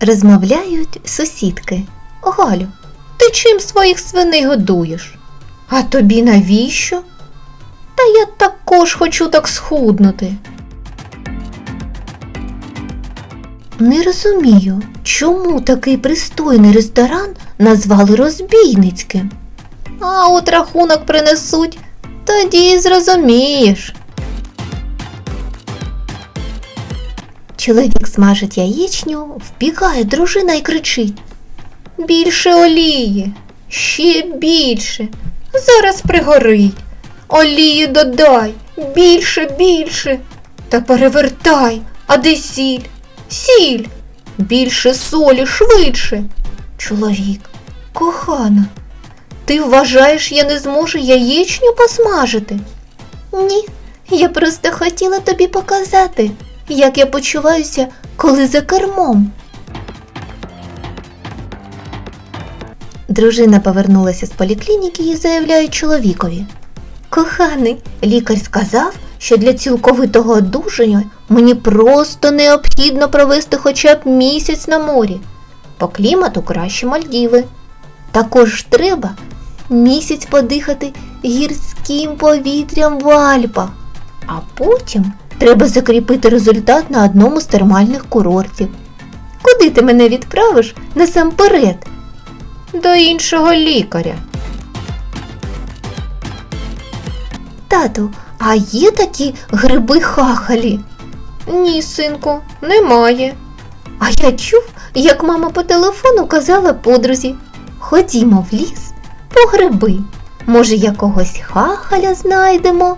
Розмовляють сусідки. Галю, ти чим своїх свиней годуєш? А тобі навіщо? Та я також хочу так схуднути. Не розумію, чому такий пристойний ресторан назвали розбійницьким. А от рахунок принесуть, тоді зрозумієш. Чоловік смажить яєчню, вбігає дружина і кричить. Більше олії, ще більше. Зараз пригорить. Олії додай, більше, більше. Та перевертай, а де сіль? Сіль. Більше солі, швидше. Чоловік, кохана, ти вважаєш, я не зможу яєчню посмажити? Ні, я просто хотіла тобі показати, як я почуваюся, коли за кермом. Дружина повернулася з поліклініки і заявляє чоловікові. Коханий, лікар сказав, що для цілковитого одужання мені просто необхідно провести хоча б місяць на морі. По клімату краще Мальдіви. Також треба місяць подихати гірським повітрям в Альпах, а потім треба закріпити результат на одному з термальних курортів. Куди ти мене відправиш насамперед? До іншого лікаря. Тату, а є такі гриби хахалі? Ні, синку, немає. А я чув, як мама по телефону казала подрузі. Ходімо в ліс по гриби. Може, якогось хахаля знайдемо.